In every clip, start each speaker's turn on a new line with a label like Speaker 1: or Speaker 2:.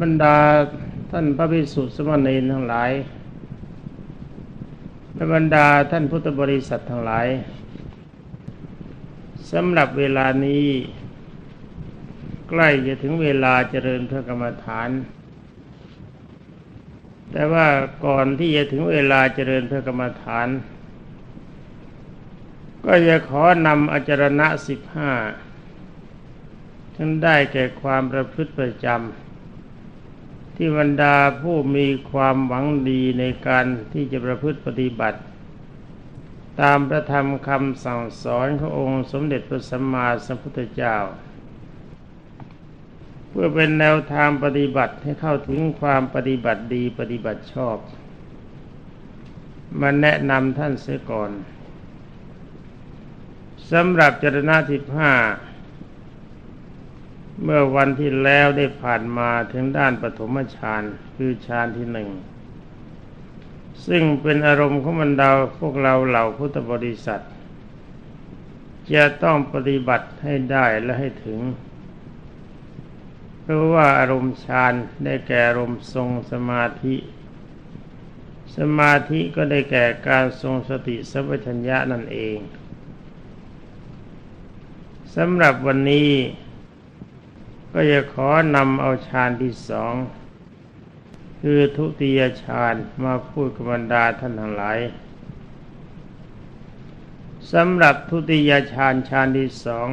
Speaker 1: บรรดาท่านพระภิกษุสมณีทั้งหลายและบรรดาท่านพุทธบริษัททั้งหลายสำหรับเวลานี้ ใกล้จะถึงเวลาเจริญพระกรรมฐาน แต่ว่าก่อนที่จะถึงเวลาเจริญพระกรรมฐาน ก็จะขอนำอจารณะสิบห้าทั้งได้แก่ความประพฤติประจำ ที่บรรดาผู้มีความหวังดีในการที่จะประพฤติปฏิบัติ ตามพระธรรมคำสั่งสอนขององค์สมเด็จพระสัมมาสัมพุทธเจ้า เพื่อเป็นแนวทางปฏิบัติให้เข้าถึงความปฏิบัติดีปฏิบัติชอบ มาแนะนำท่านเสียก่อนสำหรับจรณะที่ห้า เมื่อวันที่แล้วได้ผ่านมาถึงด้านปฐมฌานคือฌานที่หนึ่ง ซึ่งเป็นอารมณ์ของบรรดาพวกเราเหล่าพุทธบริษัท จะต้องปฏิบัติให้ได้และให้ถึง เพราะว่าอารมณ์ฌานได้แก่อารมณ์ทรงสมาธิ สมาธิก็ได้แก่การทรงสติสัมปชัญญะนั่นเองสำหรับวันนี้ ก็จะขอนำเอาฌานที่สองคือทุติยฌานมาพูดกับบรรดาท่านทั้งหลายสำหรับทุติยฌานฌานที่สอง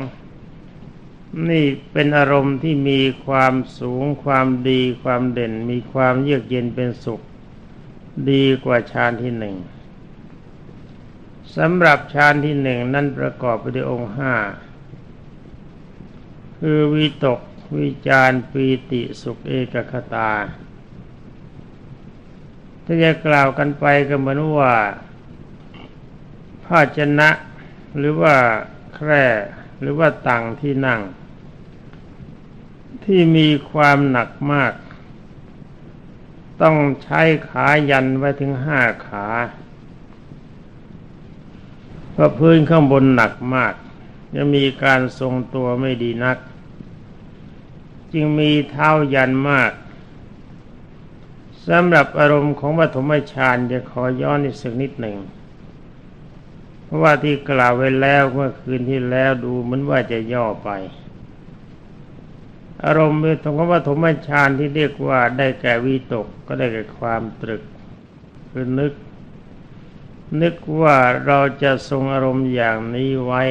Speaker 1: นี่เป็นอารมณ์ที่มีความสูงความดีความเด่น มีความเยือกเย็นเป็นสุข ดีกว่าฌานที่หนึ่งสำหรับฌานที่หนึ่งนั้นประกอบไปด้วยองค์ห้าคือวิตก วิจารปีติสุขเอกคตา ถ้าจะกล่าวกันไปก็เหมือนว่าภาชนะหรือว่าแคร่หรือว่าตังที่นั่ง ที่มีความหนักมาก ต้องใช้ขายันไว้ถึงห้าขาเพราะพื้นข้างบนหนักมาก จะมีการทรงตัวไม่ดีนัก จึงมีเท้ายันมากสำหรับอารมณ์ของปฐมฌานจะขอย้อนอีกสักนิดหนึ่ง เพราะว่าที่กล่าวไว้แล้วเมื่อคืนที่แล้วดูเหมือนว่าจะย่อไป อารมณ์ของปฐมฌานที่เรียกว่าได้แก่วิตกก็ได้แก่ความตรึกคือนึก นึกว่าเราจะทรงอารมณ์อย่างนี้ไว้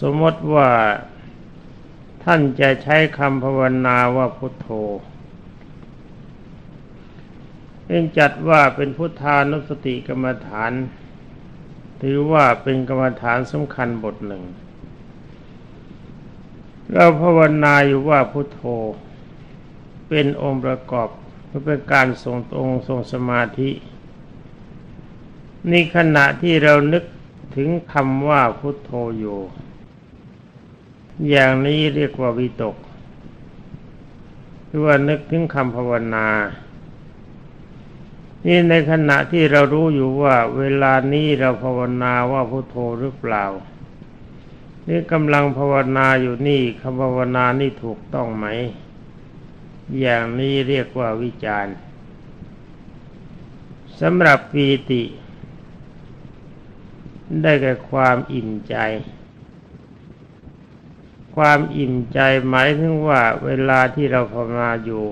Speaker 1: สมมติว่า ท่านจะใช้คำภาวนาว่าพุทโธเป็นจัดว่าเป็นพุทธานุสติกรรมฐาน ถือว่าเป็นกรรมฐานสำคัญบทหนึ่ง เราภาวนาอยู่ว่าพุทโธ เป็นองค์ประกอบเพื่อเป็นการทรงองค์ทรงสมาธินี่ขณะที่เรานึกถึงคำว่าพุทโธอยู่ อย่างนี้เรียกว่าวิตกคือว่านึกถึงคำภาวนา นี่ในขณะที่เรารู้อยู่ว่า เวลานี้เราภาวนาว่าพุโทโธหรือเปล่า นี่กำลังภาวนาอยู่นี่คำภาวนานี่ถูกต้องไหม อย่างนี้เรียกว่าวิจารณ์สำหรับปีติ ได้แก่ความอิ่มใจ ความอิ่มใจหมายถึงว่าเวลาที่เราภาวนาอยู่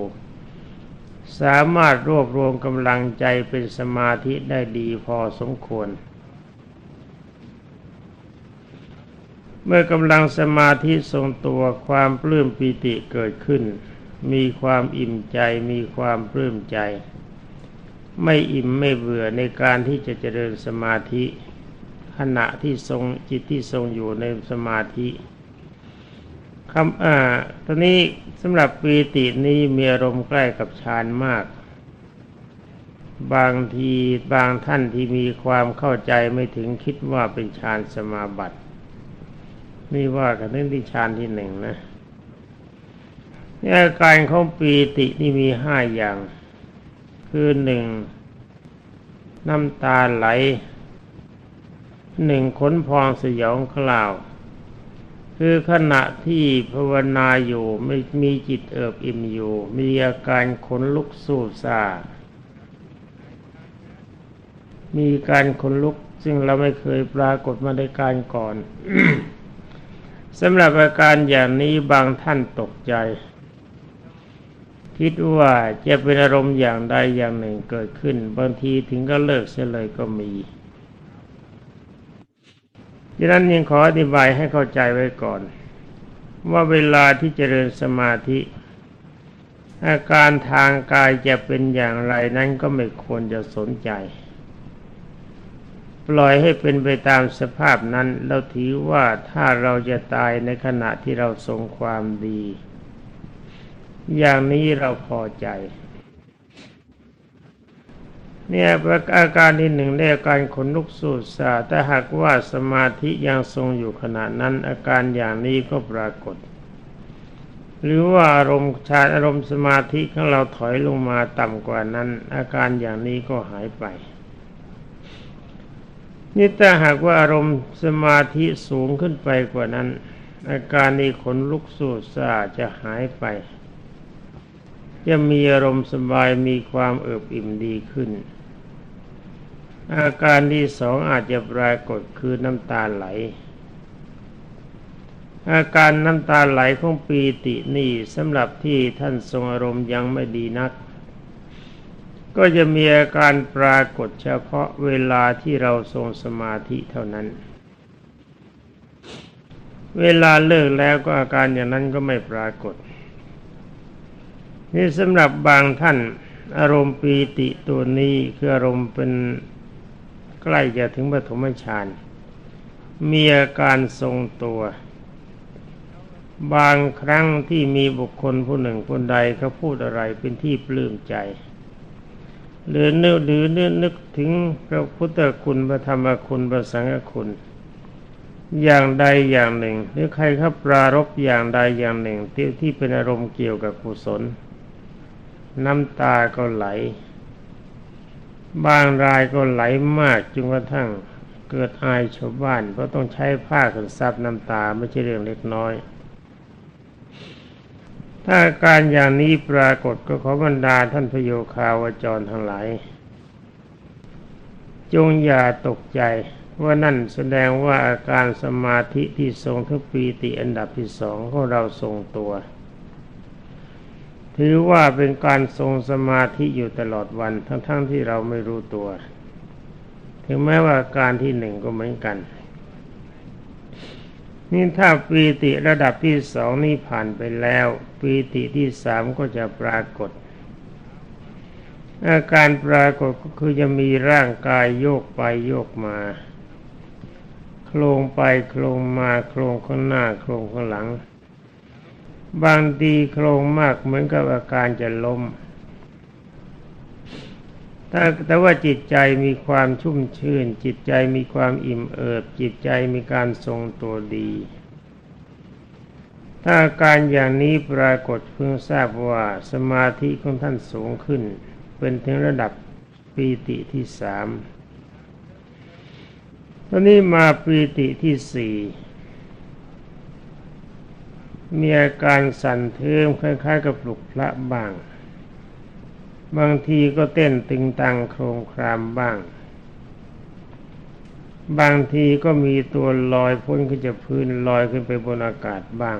Speaker 1: สามารถรวบรวมกำลังใจเป็นสมาธิได้ดีพอสมควร เมื่อกำลังสมาธิทรงตัวความปลื้มปิติเกิดขึ้น มีความอิ่มใจมีความปลื้มใจ ไม่อิ่มไม่เบื่อในการที่จะเจริญสมาธิ ขณะที่ทรงจิตที่ทรงอยู่ในสมาธิ คำอ่าตอนนี้สำหรับปีตินี้มีอารมณ์ใกล้กับฌานมาก บางทีบางท่านที่มีความเข้าใจไม่ถึงคิดว่าเป็นฌานสมาบัติ นี่ว่ากันเรื่องที่ฌานที่หนึ่งนะอาการของปีตินี่มีห้าอย่าง คือหนึ่งน้ำตาไหลหนึ่งขนพองสยองคลาว คือขณะที่ภาวนาอยู่ไม่มีจิตเอิบอิ่มอยู่ มีอาการขนลุกสู้ซามีการขนลุกซึ่งเราไม่เคยปรากฏมาในการก่อนสำหรับอาการอย่างนี้บางท่านตกใจ คิดว่าจะเป็นอารมณ์อย่างใดอย่างหนึ่งเกิดขึ้น บางทีถึงก็เลิกเสียเลยก็มี ดังนั้นยังขออธิบายให้เข้าใจไว้ก่อน ว่าเวลาที่เจริญสมาธิ อาการทางกายจะเป็นอย่างไรนั้นก็ไม่ควรจะสนใจ ปล่อยให้เป็นไปตามสภาพนั้นเราถือว่าถ้าเราจะตายในขณะที่เราทรงความดี อย่างนี้เราพอใจ เนี่ยอาการที่หนึ่งเรียกการขนลุกสูดสาแต่หากว่าสมาธิยังทรงอยู่ขณะนั้น อาการอย่างนี้ก็ปรากฏ หรือว่าอารมณ์ชาอารมณ์สมาธิของเราถอยลงมาต่ำกว่านั้น อาการอย่างนี้ก็หายไปนี่แต่หากว่าอารมณ์สมาธิสูงขึ้นไปกว่านั้น อาการนี้ขนลุกสูดสาจะหายไป จะมีอารมณ์สบายมีความเอิบอิ่มดีขึ้น อาการที่สองอาจจะปรากฏคือน้ำตาไหล อาการน้ำตาไหลของปีตินี่สำหรับที่ท่านทรงอารมณ์ยังไม่ดีนัก ก็จะมีอาการปรากฏเฉพาะเวลาที่เราทรงสมาธิเท่านั้น เวลาเลิกแล้วก็อาการอย่างนั้นก็ไม่ปรากฏ นี่สำหรับบางท่านอารมณ์ปีติตัวนี้คืออารมณ์เป็น ใกล้จะถึงปฐมฌานมีอาการทรงตัว บางครั้งที่มีบุคคลผู้หนึ่งคนใดเขาพูดอะไรเป็นที่ปลื้มใจ หรือนึกหรือนึกนึกถึงพระพุทธคุณพระธรรมคุณพระสังฆคุณ อย่างใดอย่างหนึ่ง หรือใครเขาปรารบอย่างใดอย่างหนึ่งที่ที่เป็นอารมณ์เกี่ยวกับกุศล น้ำตาก็ไหล บางรายก็ไหลมากจนกระทั่งเกิดอายชาวบ้านเพราะต้องใช้ผ้าขันซับน้ำตาไม่ใช่เรื่องเล็กน้อย ถ้าการอย่างนี้ปรากฏก็ขอบรรดาท่านพโยคาวจรทั้งหลาย จงอย่าตกใจว่านั่นแสดงว่าอาการสมาธิที่ทรงทุกปีติอันดับที่สองของเราทรงตัว ถือว่าเป็นการทรงสมาธิอยู่ตลอดวันทั้งๆทที่เราไม่รู้ตัว ถึงแม้ว่าการที่หนึ่งก็เหมือนกัน นี่ถ้าปีติระดับที่สองนี่ผ่านไปแล้ว ปีติที่สามก็จะปรากฏ อาการปรากฏก็คือจะมีร่างกายโยกไปโยกมาโคลงไปโคลงมาโคลงข้างหน้าโคลงข้างหลัง บางทีโครงมากเหมือนกับอาการจะล้มถ้าแต่ว่าจิตใจมีความชุ่มชื่น จิตใจมีความอิ่มเอิบ จิตใจมีการทรงตัวดี ถ้าอาการอย่างนี้ปรากฏเพิ่งทราบว่าสมาธิของท่านสูงขึ้น เป็นถึงระดับปีติที่สามตอนนี้มาปีติที่สี่ มีอาการสั่นเทิมคล้าย ๆ กับปลุกพระบ้าง บางทีก็เต้นตึงตังโครงครามบ้าง บางทีก็มีตัวลอยพ้นขึ้นจากพื้นลอยขึ้นไปบนอากาศบ้าง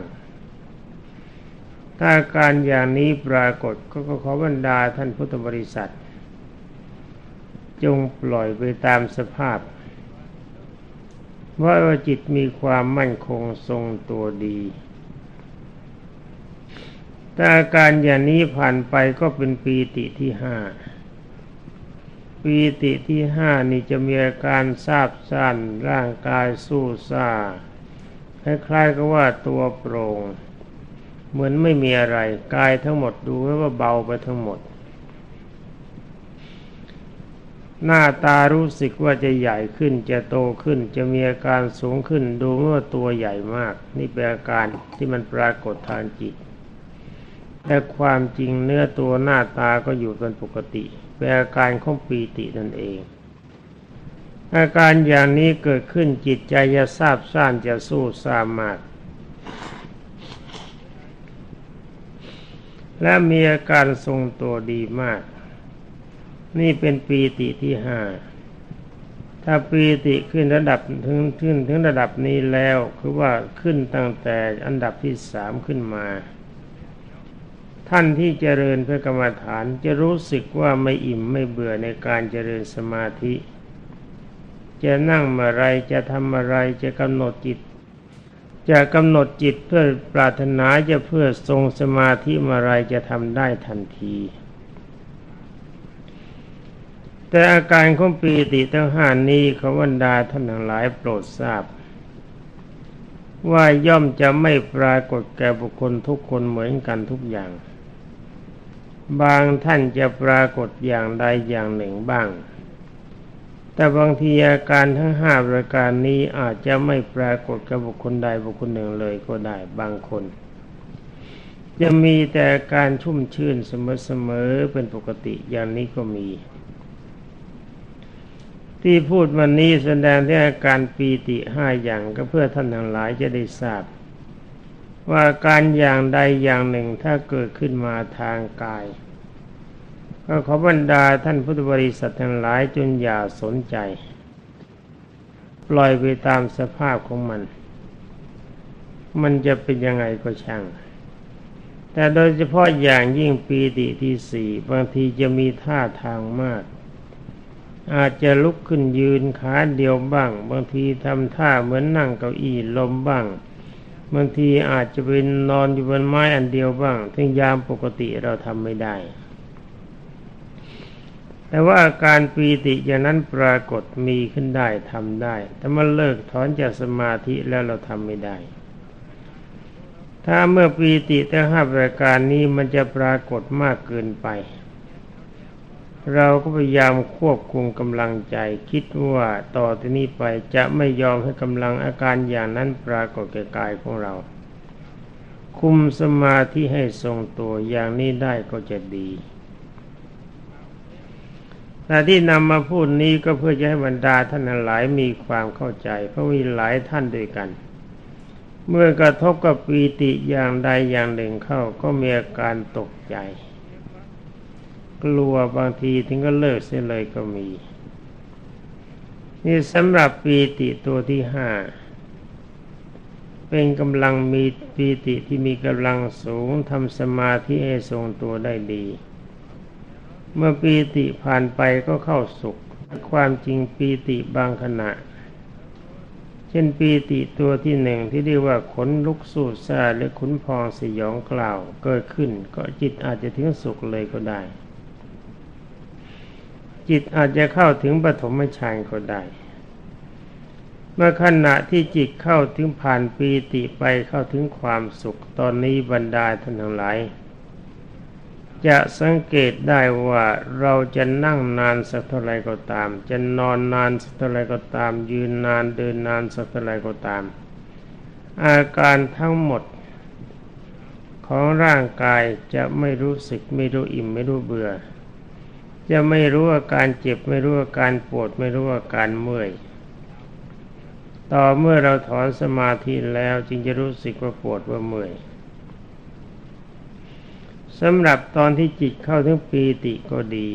Speaker 1: ถ้าการอย่างนี้ปรากฏก็ขอบรรดาท่านพุทธบริษัท จงปล่อยไปตามสภาพว่าจิตมีความมั่นคงทรงตัวดี ถ้าอาการอย่างนี้ผ่านไปก็เป็นปีติที่ห้าปีติที่ห้านี่จะมีอาการซาบซ่านร่างกายสู้ซาคล้ายๆกับว่าตัวโปร่งเหมือนไม่มีอะไรกายทั้งหมดดูไว้ว่าเบาไปทั้งหมด หน้าตารู้สึกว่าจะใหญ่ขึ้นจะโตขึ้น จะมีอาการสูงขึ้นดูว่าตัวใหญ่มาก นี่เป็นอาการที่มันปรากฏทางจิต แต่ความจริงเนื้อตัวหน้าตาก็อยู่เป็นปกติเป็นอาการของปีตินั่นเอง อาการอย่างนี้เกิดขึ้นจิตใจจะทราบซ่านจะสู้สามารถและมีอาการทรงตัวดีมาก นี่เป็นปีติที่ห้าถ้าปีติขึ้นระดับถึงขึ้นถึงระดับนี้แล้วคือว่าขึ้นตั้งแต่อันดับที่สามขึ้นมา ท่านที่เจริญเพระกรรมฐานจะรู้สึกว่าไม่อิ่มไม่เบื่อในการเจริญสมาธิ จะนั่งเมื่อไรจะทำอะไรจะกำหนดจิต จะกำหนดจิตเพื่อปรารถนาจะเพื่อทรงสมาธิเมื่อไรจะทำได้ทันที แต่อาการของปีติทั้งห้านี้ขบรรดาท่านทั้งหลายโปรดทราบว่าย่อมจะไม่ปรากฏแก่บุคคลทุกคนเหมือนกันทุกอย่าง บางท่านจะปรากฏอย่างใดอย่างหนึ่งบ้าง แต่บางทีอาการทั้งห้าประการนี้อาจจะไม่ปรากฏกับบุคคลใดบุคคลหนึ่งเลยก็ได้บางคน จะมีแต่การชุ่มชื่นเสมอๆเป็นปกติอย่างนี้ก็มี ที่พูดวันนี้แสดงที่อาการปีติห้าอย่างก็เพื่อท่านทั้งหลายจะได้ทราบ ว่าการอย่างใดอย่างหนึ่งถ้าเกิดขึ้นมาทางกาย ก็ขอบรรดาท่านพุทธบริษัททั้งหลายจนอย่าสนใจ ปล่อยไปตามสภาพของมัน มันจะเป็นยังไงก็ช่าง แต่โดยเฉพาะอย่างยิ่งปีติที่สี่บางทีจะมีท่าทางมากอาจจะลุกขึ้นยืนขาเดียวบ้าง บางทีทำท่าเหมือนนั่งเก้าอี้ลมบ้าง บางทีอาจจะเป็นนอนอยู่บนไม้อันเดียวบ้างถึงยามปกติเราทำไม่ได้ แต่ว่าอาการปีติอย่างนั้นปรากฏมีขึ้นได้ทำได้ แต่เมื่อเลิกถอนจากสมาธิแล้วเราทำไม่ได้ ถ้าเมื่อปีติแต่ห้าประการนี้มันจะปรากฏมากเกินไป เราก็พยายามควบคุมกำลังใจ คิดว่าต่อที่นี้ไปจะไม่ยอมให้กำลังอาการอย่างนั้นปรากฏแก่กายของเรา คุมสมาธิให้ทรงตัวอย่างนี้ได้ก็จะดีแต่ที่นำมาพูดนี้ก็เพื่อจะให้บรรดาท่านหลายมีความเข้าใจ เพราะมีหลายท่านด้วยกัน เมื่อกระทบกับปีติอย่างใดอย่างหนึ่งเข้าก็มีอาการตกใจ กลัวบางทีถึงก็เลิกเสียเลยก็มี นี่สำหรับปีติตัวที่ห้าเป็นกำลังมีปีติที่มีกำลังสูงทำสมาธิให้ทรงตัวได้ดี เมื่อปีติผ่านไปก็เข้าสุข ความจริงปีติบางขณะ เช่นปีติตัวที่หนึ่งที่เรียกว่าขนลุกสูดซาหรือขุนพองสยองกล่าวเกิดขึ้นก็จิตอาจจะถึงสุขเลยก็ได้ จิตอาจจะเข้าถึงปฐมฌานก็ได้ เมื่อขณะที่จิตเข้าถึงผ่านปีติไปเข้าถึงความสุขตอนนี้บรรดาท่านทั้งหลายจะสังเกตได้ว่าเราจะนั่งนานสักเท่าไรก็ตาม จะนอนนานสักเท่าไรก็ตาม ยืนนานเดินนานสักเท่าไรก็ตาม อาการทั้งหมด ของร่างกายจะไม่รู้สึกไม่รู้อิ่มไม่รู้เบื่อ จะไม่รู้อาการเจ็บ ไม่รู้อาการปวด ไม่รู้อาการเมื่อย ต่อเมื่อเราถอนสมาธิแล้วจึงจะรู้สึกว่าปวดว่าเมื่อยสำหรับตอนที่จิตเข้าถึงปีติก็ดี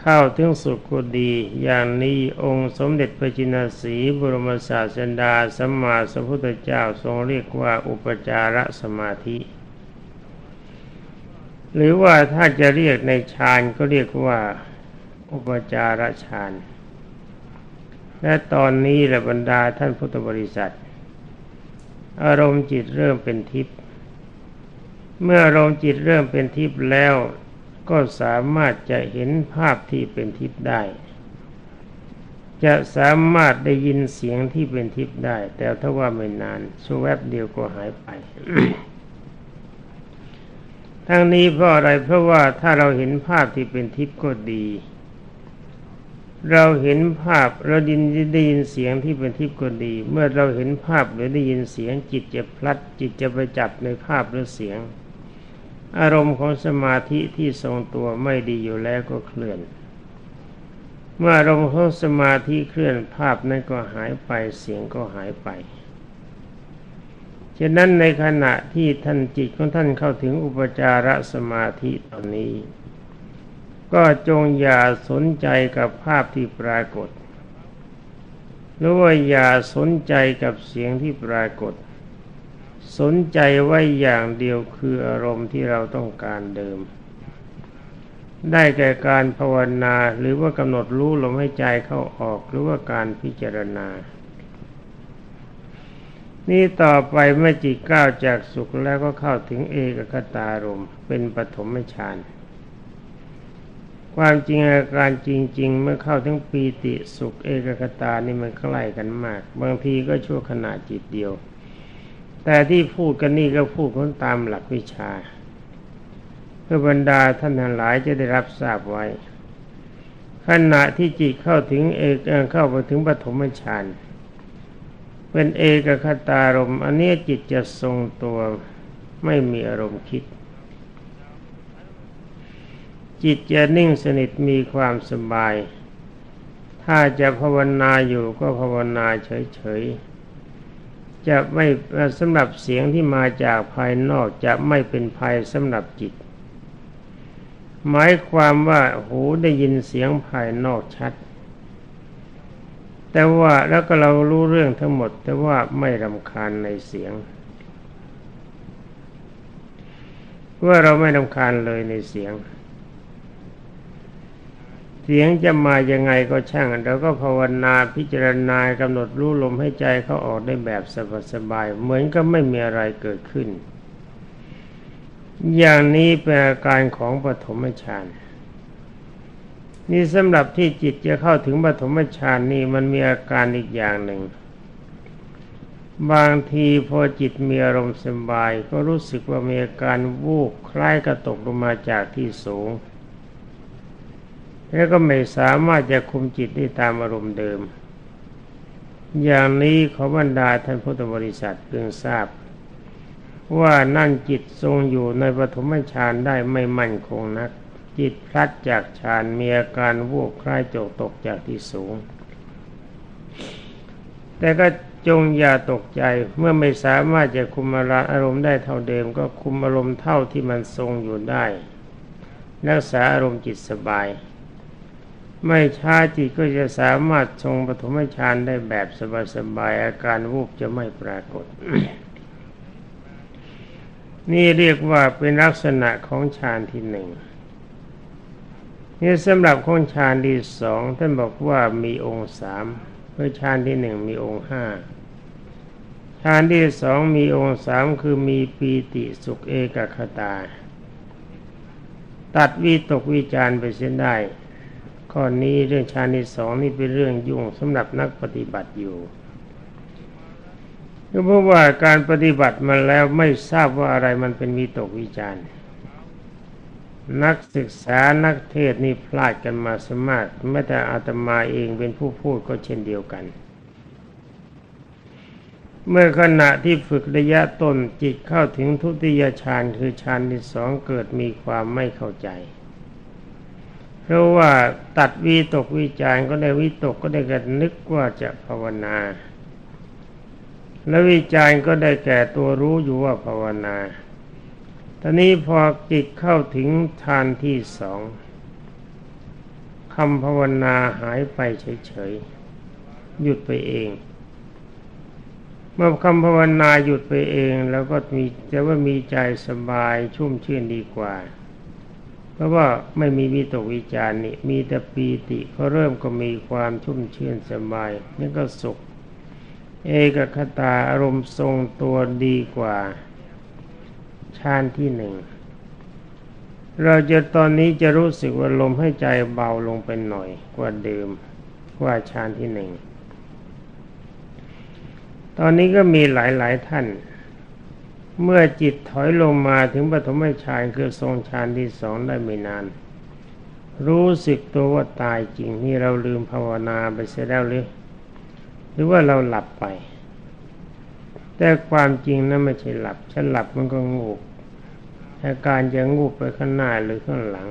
Speaker 1: เข้าถึงสุขก็ดี อย่างนี้องค์สมเด็จพระจินสีบรมศาสดาสัมมาสัมพุทธเจ้าทรงเรียกว่าอุปจารสมาธิ หรือว่าถ้าจะเรียกในฌานก็เรียกว่าอุปจารฌานและตอนนี้ระบรรดาท่านพุทธบริษัท อารมณ์จิตเริ่มเป็นทิพย์เมื่ออารมณ์จิตเริ่มเป็นทิพย์แล้วก็สามารถจะเห็นภาพที่เป็นทิพย์ได้ จะสามารถได้ยินเสียงที่เป็นทิพย์ได้ แต่ถ้าว่าไม่นานชั่วแวบเดียวก็หายไป ทั้งนี้เพราะอะไรเพราะว่าถ้าเราเห็นภาพที่เป็นทิพย์ก็ดี เราเห็นภาพเราดินได้ยินเสียงที่เป็นทิพย์ก็ดี เมื่อเราเห็นภาพหรือได้ยินเสียงจิตจะพลัด จิตจะไปจับในภาพหรือเสียง อารมณ์ของสมาธิที่ทรงตัวไม่ดีอยู่แล้วก็เคลื่อน เมื่ออารมณ์ของสมาธิเคลื่อนภาพนั้นก็หายไปเสียงก็หายไป ฉะนั้นในขณะที่ท่านจิตของท่านเข้าถึงอุปจารสมาธิตอนนี้ ก็จงอย่าสนใจกับภาพที่ปรากฏ หรือว่าอย่าสนใจกับเสียงที่ปรากฏ สนใจไว้อย่างเดียวคืออารมณ์ที่เราต้องการเดิม ได้แก่การภาวนาหรือว่ากำหนดรู้ลมให้ใจเข้าออกหรือว่าการพิจารณา นี่ต่อไปเมื่อจิตก้าวจากสุขแล้วก็เข้าถึงเอกคตารมเป็นปฐมฌานความจริงอาการจริง ๆ เมื่อเข้าถึงปีติสุขเอกคตานี่มันใกล้กันมาก บางทีก็ชั่วขณะจิตเดียว แต่ที่พูดกันนี่ก็พูดคนตามหลักวิชา เพื่อบรรดาท่านทั้งหลายจะได้รับทราบไว้ ขณะที่จิตเข้าถึงเอกเข้าไปถึงปฐมฌานเเป็นเอกคตารมอันนี้จิตจะทรงตัวไม่มีอารมณ์คิด จิตจะนิ่งสนิทมีความสบาย ถ้าจะภาวนาอยู่ก็ภาวนาเฉยๆ จะไม่สำหรับเสียงที่มาจากภายนอกจะไม่เป็นภัยสำหรับจิต หมายความว่าหูได้ยินเสียงภายนอกชัด แต่ว่าแล้วก็เรารู้เรื่องทั้งหมด แต่ว่าไม่รำคาญในเสียง ว่าเราไม่รำคาญเลยในเสียง เสียงจะมายังไงก็ช่างเราก็ภาวนาพิจารณากำหนดรู้ลมให้ใจเขาออกได้แบบสบายๆเหมือนก็ไม่มีอะไรเกิดขึ้น อย่างนี้เป็นอาการของปฐมฌาน นี่สำหรับที่จิตจะเข้าถึงปฐมฌานนี่มันมีอาการอีกอย่างหนึ่ง บางทีพอจิตมีอารมณ์สบาย ก็รู้สึกว่ามีอาการวูบคล้ายกระตกลงมาจากที่สูง แล้วก็ไม่สามารถจะคุมจิตได้ตามอารมณ์เดิม อย่างนี้ขอบรรดาท่านพุทธบริษัทเพิ่งทราบ ว่านั่งจิตทรงอยู่ในปฐมฌานได้ไม่มั่นคงนัก จิตพลัดจากฌานมีอาการวูบคล้ายโจกตกจากที่สูง แต่ก็จงอย่าตกใจเมื่อไม่สามารถจะคุมอารมณ์ได้เท่าเดิม ก็คุมอารมณ์เท่าที่มันทรงอยู่ได้ รักษาอารมณ์จิตสบาย ไม่ช้าจิตก็จะสามารถทรงปฐมฌานได้แบบสบายๆอาการวูบจะไม่ปรากฏ นี่เรียกว่าเป็นลักษณะของฌานที่หนึ่ง นี่สำหรับของฌานที่สองท่านบอกว่ามีองค์สามเมื่อฌานที่หนึ่งมีองค์ห้าฌานที่สองมีองค์สามคือมีปีติสุขเอกคตา ตัดวิตกวิจารไปเส้นได้ ข้อนี้เรื่องฌานที่สองนี่เป็นเรื่องยุ่งสำหรับนักปฏิบัติอยู่ก็เพราะว่าการปฏิบัติมาแล้วไม่ทราบว่าอะไรมันเป็นวิตกวิจารณ์ นักศึกษานักเทศนี่พลาดกันมาสมากแม้แต่อาตมาเองเป็นผู้พูดก็เช่นเดียวกัน เมื่อขณะที่ฝึกระยะต้นจิตเข้าถึงทุติยฌานคือฌานที่สองเกิดมีความไม่เข้าใจ เพราะว่าตัดวีตกวิจารก็ได้วิตกก็ได้กันนึกว่าจะภาวนา และวิจารก็ได้แก่ตัวรู้อยู่ว่าภาวนา ตอนนี้พอจิตเข้าถึงฌานที่สองคำภาวนาหายไปเฉยๆ หยุดไปเอง เมื่อคำภาวนาหยุดไปเอง แล้วก็มีจะว่ามีใจสบายชุ่มชื่นดีกว่า เพราะว่าไม่มีวิตกวิจารนี่มีแต่ปีติพอเริ่มก็มีความชุ่มชื่นสบายนี่ก็สุข เอกคตาอารมณ์ทรงตัวดีกว่า ฌานที่หนึ่งเราจะตอนนี้จะรู้สึกว่าลมให้ใจเบาลงไปหน่อยกว่าเดิมกว่าฌานที่หนึ่งตอนนี้ก็มีหลายๆท่าน เมื่อจิตถอยลงมาถึงปฐมฌานคือทรงฌานที่สองได้ไม่นาน รู้สึกตัวว่าตายจริงนี่เราลืมภาวนาไปเสียแล้วหรือ หรือว่าเราหลับไป แต่ความจริงนั้นไม่ใช่หลับฉันหลับมันก็งูอาการจะงูไปข้างหน้าหรือข้างหลัง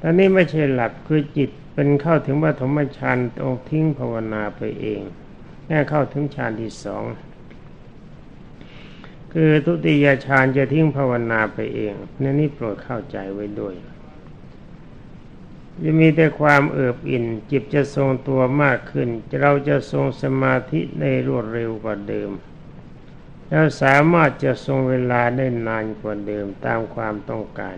Speaker 1: ตอนนี้ไม่ใช่หลับคือจิตเป็นเข้าถึงปฐมฌานตรงทิ้งภาวนาไปเองแค่เข้าถึงฌานที่สองคือทุติยฌานจะทิ้งภาวนาไปเองนั่นนี่โปรดเข้าใจไว้ด้วย จะมีแต่ความเอิบอิ่น จิตจะทรงตัวมากขึ้น เราจะทรงสมาธิในรวดเร็วกว่าเดิม แล้วสามารถจะทรงเวลาได้นานกว่าเดิมตามความต้องการ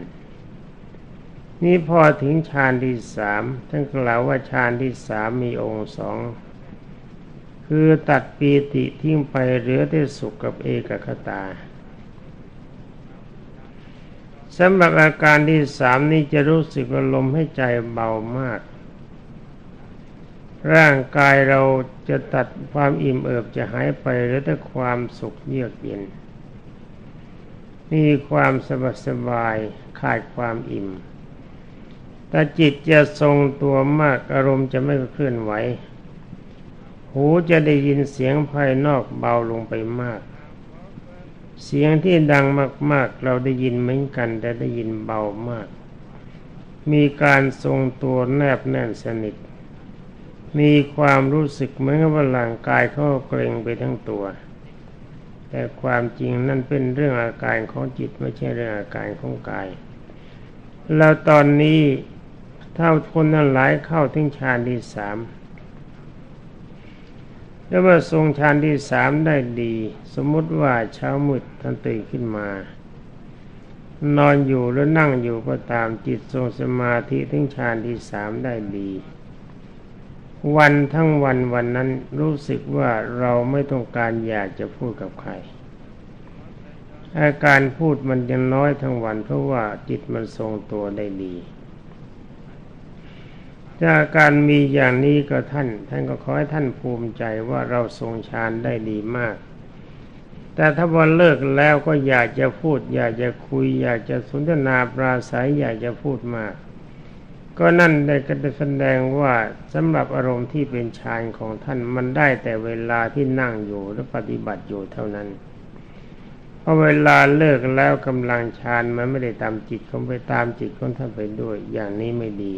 Speaker 1: นี่พอถึงฌานที่สามท่านกล่าวว่าฌานที่สามมีองค์สองคือตัดปีติทิ้งไปเหลือแต่สุขกับเอกคตา สำหรับอาการที่สามนี้จะรู้สึกว่าลมให้ใจเบามาก ร่างกายเราจะตัดความอิ่มเอิบจะหายไปหลือแต่ความสุขเยือกเย็นมีความสบายสบายขาดความอิ่มแต่จิตจะทรงตัวมากอารมณ์จะไม่เคลื่อนไหว หูจะได้ยินเสียงภายนอกเบาลงไปมาก เสียงที่ดังมาก ๆ เราได้ยินเหมือนกัน แต่ได้ยินเบามาก มีการทรงตัวแนบแน่นสนิท มีความรู้สึกเหมือนว่าร่างกายเขาเกร็งไปทั้งตัว แต่ความจริงนั่นเป็นเรื่องอาการของจิตไม่ใช่เรื่องอาการของกาย แล้วตอนนี้ถ้าคนนั้นหลายเข้าถึงฌานที่สาม แล้วเมื่อทรงฌานที่สามได้ดี สมมติว่าเช้ามืดท่านตื่นขึ้นมา นอนอยู่หรือนั่งอยู่ก็ตามจิตทรงสมาธิถึงฌานที่สามได้ดี วันทั้งวันวันนั้นรู้สึกว่าเราไม่ต้องการอยากจะพูดกับใครอาการพูดมันยังน้อยทั้งวันเพราะว่าจิตมันทรงตัวได้ดี จากการมีอย่างนี้ก็ท่าน ท่านก็ขอให้ท่านภูมิใจว่าเราทรงฌานได้ดีมาก แต่ถ้าวันเลิกแล้วก็อยากจะพูด อยากจะคุย อยากจะสนทนาปราศัยอยากจะพูดมาก ก็นั่นได้ก็จะแสดงว่าสำหรับอารมณ์ที่เป็นฌานของท่านมันได้แต่เวลาที่นั่งอยู่และปฏิบัติอยู่เท่านั้นพอเวลาเลิกแล้วกำลังฌานมันไม่ได้ตามจิตของไปตามจิตของท่านไปด้วย อย่างนี้ไม่ดี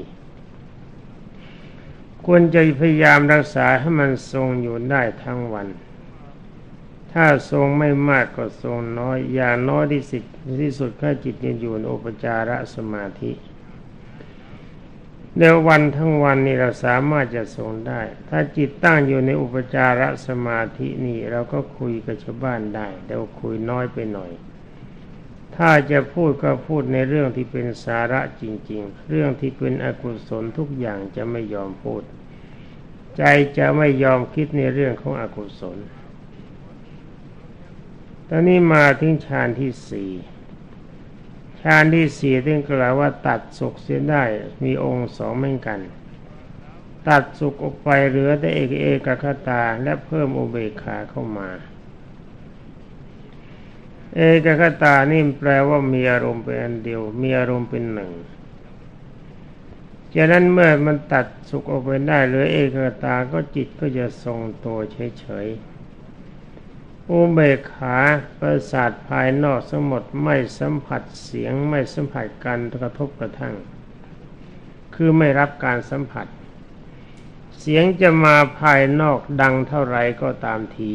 Speaker 1: ควรจะพยายามรักษาให้มันทรงอยู่ได้ทั้งวัน ถ้าทรงไม่มากก็ทรงน้อย อย่างน้อยที่สุดที่สุดก็จิตยังอยู่ในอุปจารสมาธิเดี๋ยววันทั้งวันนี้เราสามารถจะทรงได้ ถ้าจิตตั้งอยู่ในอุปจารสมาธินี่เราก็คุยกับชาวบ้านได้แต่คุยน้อยไปหน่อย ถ้าจะพูดก็พูดในเรื่องที่เป็นสาระจริง ๆ เรื่องที่เป็นอกุศลทุกอย่างจะไม่ยอมพูด ใจจะไม่ยอมคิดในเรื่องของอกุศล ตอนนี้มาถึงฌานที่สี่ฌานที่สี่ที่กล่าวว่าตัดสุขเสียได้มีองค์สองเหมือนกัน ตัดสุขออกไปเหลือแต่เอกเอกคตาและเพิ่มอุเบกขาเข้ามา เอกคตานี่แปลว่ามีอารมณ์เป็นอันเดียว มีอารมณ์เป็นหนึ่งจากนั้นเมื่อมันตัดสุขออกไปได้หลือเอกตาก็จิตก็จะทรงตัวเฉยๆอุเบกขาประสาทภายนอกสมดไม่สัมผัสเสียงไม่สัมผัสการกระทบกระทั่ง คือไม่รับการสัมผัส เสียงจะมาภายนอกดังเท่าไรก็ตามที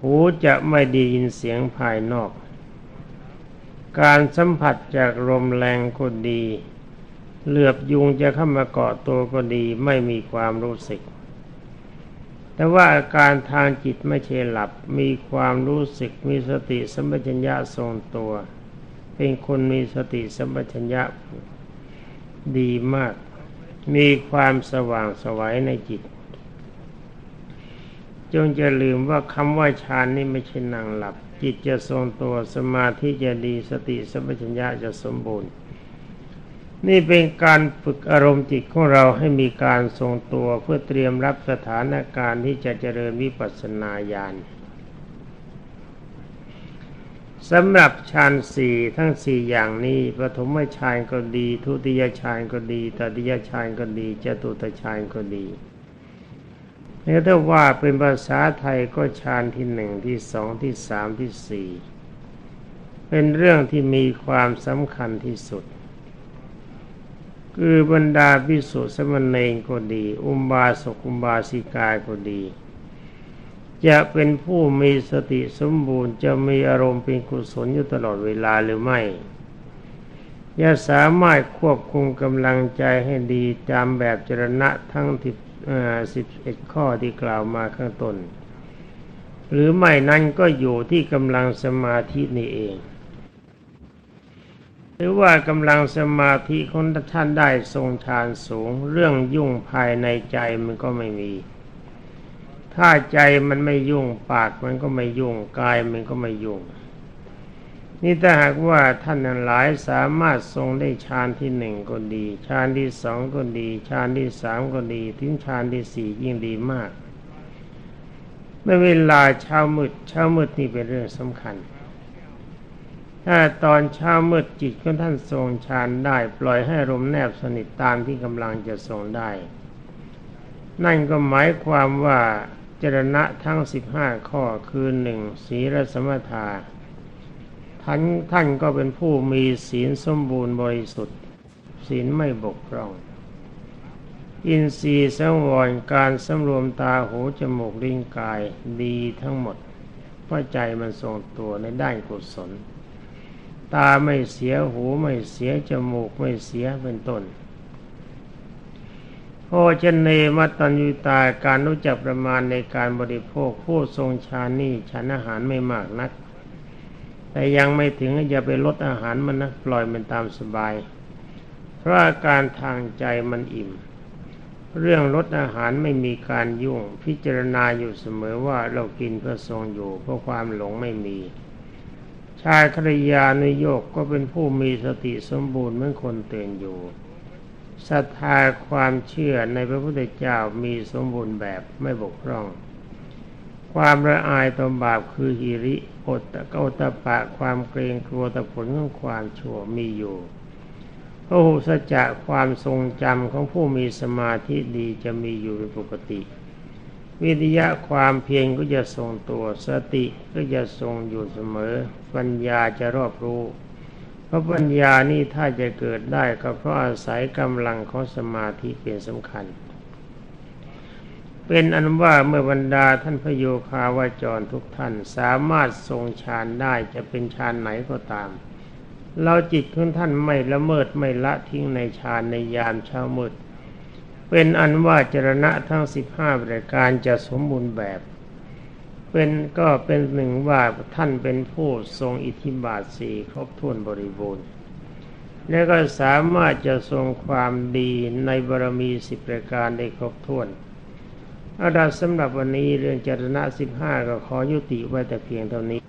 Speaker 1: หูจะไม่ได้ยินเสียงภายนอก การสัมผัสจากลมแรงก็ดี เหลือบยุงจะเข้ามาเกาะตัวก็ดีไม่มีความรู้สึก แต่ว่าการทางจิตไม่ใช่หลับมีความรู้สึกมีสติสัมปชัญญะทรงตัว เป็นคนมีสติสัมปชัญญะดีมาก มีความสว่างสวัยในจิต จงจะลืมว่าคำว่าฌานนี่ไม่ใช่นั่งหลับ จิตจะทรงตัวสมาธิจะดีสติสัมปชัญญะจะสมบูรณ์ นี่เป็นการฝึกอารมณ์จิตของเราให้มีการทรงตัวเพื่อเตรียมรับสถานการณ์ที่จะเจริญวิปัสสนาญาณสำหรับฌานสี่ทั้งสี่อย่างนี้ปฐมฌานก็ดี ทุติยฌานก็ดีตติยฌานก็ดีจตุตฌานก็ดี นี่ถ้าว่าเป็นภาษาไทยก็ฌานที่หนึ่งที่สองที่สามที่สี่เป็นเรื่องที่มีความสำคัญที่สุด คือบรรดาพิสุสมณเณรก็ดี อุบาสกอุบาสิกาก็ดี จะเป็นผู้มีสติสมบูรณ์จะมีอารมณ์เป็นกุศลอยู่ตลอดเวลาหรือไม่จะสามารถควบคุมกำลังใจให้ดีตามแบบจรณะทั้ง สิบเอ็ดข้อที่กล่าวมาข้างต้น หรือไม่นั้นก็อยู่ที่กำลังสมาธินี่เอง หรือว่ากำลังสมาธิของท่านได้ทรงฌานสูง เรื่องยุ่งภายในใจมันก็ไม่มี ถ้าใจมันไม่ยุ่งปากมันก็ไม่ยุ่งกายมันก็ไม่ยุ่ง นี่ถ้าหากว่าท่านนั้นหลายสามารถทรงได้ฌานที่หนึ่งก็ดีฌานที่สองก็ดีฌานที่สามก็ดีถึงฌานที่สี่ยิ่งดีมากเมื่อเวลาเช้ามืดเช้ามืดนี่เป็นเรื่องสำคัญ ถ้าตอนเช้ามืดจิตของท่านทรงฌานได้ ปล่อยให้ลมแนบสนิทตามที่กำลังจะทรงได้ นั่นก็หมายความว่าจรณะทั้งสิบห้าข้อคือหนึ่งศีลสมถา ท่านท่านก็เป็นผู้มีศีลสมบูรณ์บริสุทธิ์ ศีลไม่บกพร่อง อินทรีย์สังวรการสำรวมตาหูจมูกลิ้นกายดีทั้งหมดเพราะใจมันทรงตัวในด้านกุศล ตาไม่เสียหูไม่เสียจมูกไม่เสียเป็นต้นโภชเนมัตัญญูตาการรู้จักประมาณในการบริโภคผู้ทรงฌานนี่ฉันอาหารไม่มากนัก แต่ยังไม่ถึงอย่าไปลดอาหารมันนะปล่อยมันตามสบาย เพราะอาการทางใจมันอิ่ม เรื่องลดอาหารไม่มีการยุ่ง พิจารณาอยู่เสมอว่าเรากินเพื่อทรงอยู่เพราะความหลงไม่มี ชายครยานุโยกก็เป็นผู้มีสติสมบูรณ์เหมือนคนเตือนอยู่ศรัทธาความเชื่อในพระพุทธเจ้ามีสมบูรณ์แบบไม่บกพร่อง ความละอายต่อบาปคือหิริโอตะโอตะปะความเกรงกลัวต่อผลของความชั่วมีอยู่พระหุสจะความทรงจำของผู้มีสมาธิดีจะมีอยู่เป็นปกติ วิทยะความเพียรก็จะทรงตัวสติก็จะทรงอยู่เสมอ ปัญญาจะรอบรู้ เพราะปัญญานี่ถ้าจะเกิดได้ก็เพราะอาศัยกำลังของสมาธิเป็นสำคัญ เป็นอันว่าเมื่อบรรดาท่านพโยคาวาจรทุกท่านสามารถทรงฌานได้จะเป็นฌานไหนก็ตาม เราจิตของท่านไม่ละเมิดไม่ละทิ้งในฌานในยามเช้ามืด เป็นอันว่าจรณะทั้งสิบห้าประการจะสมบูรณ์แบบ เป็นก็เป็นหนึ่งว่าท่านเป็นผู้ทรงอิทธิบาทสี่ครบถ้วนบริบูรณ์และก็สามารถจะทรงความดีในบารมีสิบประการได้ครบถ้วน อาดาสำหรับวันนี้เรื่องจารณะสิบห้าก็ขอยุติไว้แต่เพียงเท่านี้